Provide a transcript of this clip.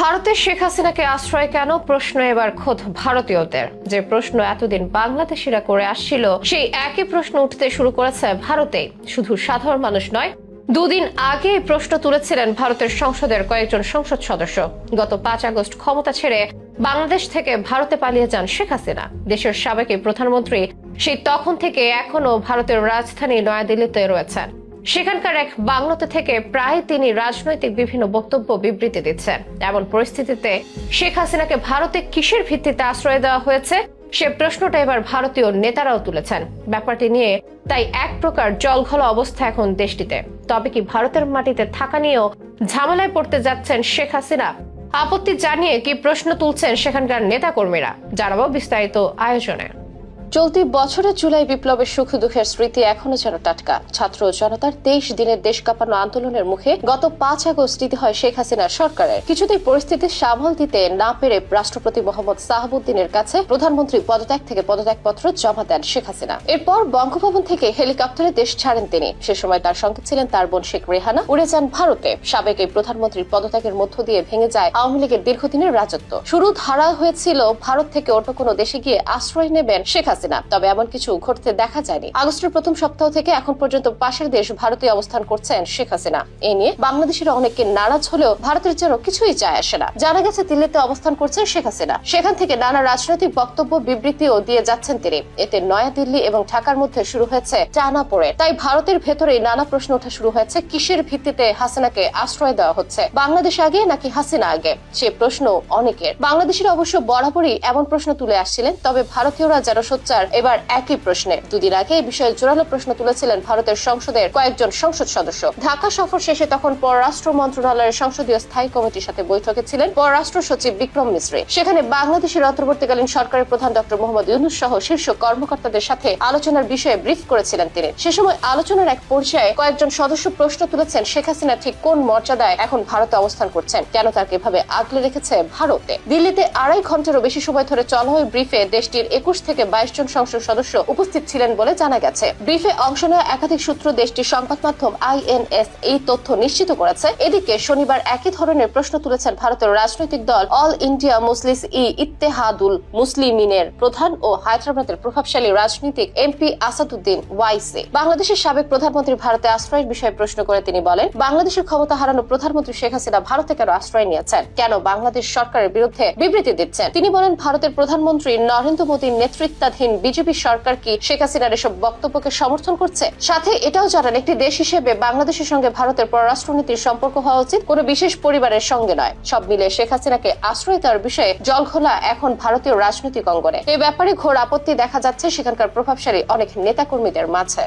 ভারতের শেখ হাসিনাকে আশ্রয় কেন? প্রশ্ন এবার খোদ ভারতীয়দের। যে প্রশ্ন এতদিন বাংলাদেশিরা করে আসছিল, সেই একই প্রশ্ন উঠতে শুরু করেছে ভারতে শুধু সাধারণ মানুষ নয়, দুদিন আগে প্রশ্ন তুলেছিলেন ভারতের সংসদের কয়েকজন সংসদ সদস্য। গত পাঁচ আগস্ট ক্ষমতা ছেড়ে বাংলাদেশ থেকে ভারতে পালিয়ে যান শেখ হাসিনা। দেশের সাবেক প্রধানমন্ত্রী, সেই তখন থেকে এখনও ভারতের রাজধানী নয়াদিল্লিতে রয়েছেন। সেখানকার এক বাংলোতে থেকে প্রায় তিনি রাজনৈতিক বিভিন্ন বক্তব্য বিবৃতি দিচ্ছেন। এমন পরিস্থিতিতে শেখ হাসিনাকে ভারতে কিসের ভিত্তিতে আশ্রয় দেওয়া হয়েছে, সে প্রশ্নটা এবার ভারতীয় নেতারাও তুলেছেন। ব্যাপারটি নিয়ে তাই এক প্রকার জলঘল অবস্থা এখন দেশটিতে। তবে কি ভারতের মাটিতে থাকা নিয়েও ঝামেলায় পড়তে যাচ্ছেন শেখ হাসিনা? আপত্তি জানিয়ে কি প্রশ্ন তুলছেন সেখানকার নেতাকর্মীরা? জানাব বিস্তারিত আয়োজনে। চলতি বছরের জুলাই বিপ্লবের সুখ দুঃখের স্মৃতি এখনও যেন টাটকা। ছাত্র জনতার তেইশ দিনের দেশ কাঁপানো আন্দোলনের মুখে গত পাঁচ আগস্ট দিতে হয় শেখ হাসিনার সরকারের। কিছুতেই পরিস্থিতি সামাল দিতে না পেরে রাষ্ট্রপতি মোহাম্মদ সাহাবুদ্দিনের কাছে প্রধানমন্ত্রী পদত্যাগ থেকে পদত্যাগপত্র জমা দেন শেখ হাসিনা। এরপর বঙ্গভবন থেকে হেলিকপ্টারে দেশ ছাড়েন তিনি। সে সময় তার সঙ্গে ছিলেন তার বোন শেখ রেহানা। উড়ে যান ভারতে। সাবেক এই প্রধানমন্ত্রীর পদত্যাগের মধ্য দিয়ে ভেঙে যায় আওয়ামী লীগের দীর্ঘদিনের রাজত্ব। শুরু ধারা হয়েছিল, ভারত থেকে অন্য কোনো দেশে গিয়ে আশ্রয় নেবেন শেখ হাসিনা। তবে এমন কিছু ঘটতে দেখা যায়নি। আগস্টের প্রথম সপ্তাহ থেকে এখন পর্যন্ত পাশের দেশ ভারতে অবস্থান করছেন শেখ হাসিনা। এ নিয়ে বাংলাদেশের অনেকে নারাজ হলেও ভারতের যেন কিছুই যায় আসে না। জানা গেছে, দিল্লিতে অবস্থান করছেন শেখ হাসিনা। সেখান থেকে নানা রাজনৈতিক বক্তব্য, বিবৃতিও দিয়ে যাচ্ছেন তিনি। এতে নয়াদিল্লি এবং ঢাকার মধ্যে শুরু হয়েছে টানা পড়ে। তাই ভারতের ভেতরে নানা প্রশ্ন ওঠা শুরু হয়েছে, কিসের ভিত্তিতে হাসিনাকে আশ্রয় দেওয়া হচ্ছে? বাংলাদেশ আগে নাকি হাসিনা আগে? সে প্রশ্ন অনেকের। বাংলাদেশের অবশ্য বরাবরই এমন প্রশ্ন তুলে আসছিলেন, তবে ভারতীয়রা যারা যেন সোচ্চার এবার একই প্রশ্নে দুদিন আগে এই বিষয়ে জোরালো প্রশ্ন তুলেছিলেন ভারতের সংসদের কয়েকজন সংসদ সদস্য। ঢাকা সফর শেষে তখন পররাষ্ট্র মন্ত্রণালয়ের সংসদীয় স্থায়ী কমিটির সাথে বৈঠকে ছিলেন পররাষ্ট্র সচিব বিক্রম মিশ্রে। সেখানে বাংলাদেশের অন্তর্বর্তীকালীন সরকারের প্রধান ডক্টর মোহাম্মদ ইউনুস সহ শীর্ষ কর্মকর্তাদের সাথে আলোচনার বিষয়ে ব্রিফ করেছিলেন তিনি। সে সময় আলোচনার এক পর্যায়ে কয়েকজন সদস্য প্রশ্ন তুলেছেন শেখ হাসিনা ঠিক কোন মর্যাদায় এখন ভারতে অবস্থান করছেন, কেন তাকে এভাবে আগলে রেখেছে ভারতে? দিল্লিতে আড়াই ঘন্টারও বেশি সময় ধরে চলা ওই ব্রিফে দেশটির একুশ থেকে বাইশ জন সংসদ সদস্য উপস্থিত ছিলেন বলে জানা গেছে। ব্রিফে অংশ নেওয়া একাধিক সূত্র দেশটির সংবাদ মাধ্যম আইএনএস এই তথ্য নিশ্চিত করেছে। এদিকে শনিবার একই ধরনের প্রশ্ন তুলেছেন ভারতের রাজনৈতিক দল অল ইন্ডিয়া মুসলিস ই ইত্তেহাদুল মুসলিমিনের প্রধান ও হায়দ্রাবাদের প্রভাবশালী রাজনীতিক এমপি আসাদুদ্দিন ওয়াইসে। বাংলাদেশের সাবেক প্রধানমন্ত্রী ভারতে আশ্রয়ের বিষয়ে প্রশ্ন করে তিনি বলেন, বাংলাদেশের ক্ষমতা হারানো প্রধানমন্ত্রী শেখ হাসিনা ভারতে কেন আশ্রয় নিয়েছেন? কেন বাংলাদেশ সরকারের বিরুদ্ধে বিবৃতি দিচ্ছেন? তিনি বলেন, ভারতের প্রধানমন্ত্রী নরেন্দ্র মোদীর নেতৃত্বাধীন বিজেপি সরকার কি শেখ হাসিনার এসব বক্তব্যকে সমর্থন করছে? সাথে এটাও জানান, একটি দেশ হিসেবে বাংলাদেশের সঙ্গে ভারতের পররাষ্ট্রনীতির সম্পর্ক হওয়া উচিত, কোনো বিশেষ পরিবারের সঙ্গে নয়। সব মিলে শেখ হাসিনাকে আশ্রয় দেওয়ার বিষয়ে জলঘোলা এখন ভারতীয় রাজনৈতিক অঙ্গনে। এ ব্যাপারে ঘোর আপত্তি দেখা যাচ্ছে সেখানকার প্রভাবশালী অনেক নেতাকর্মীদের মাঝে।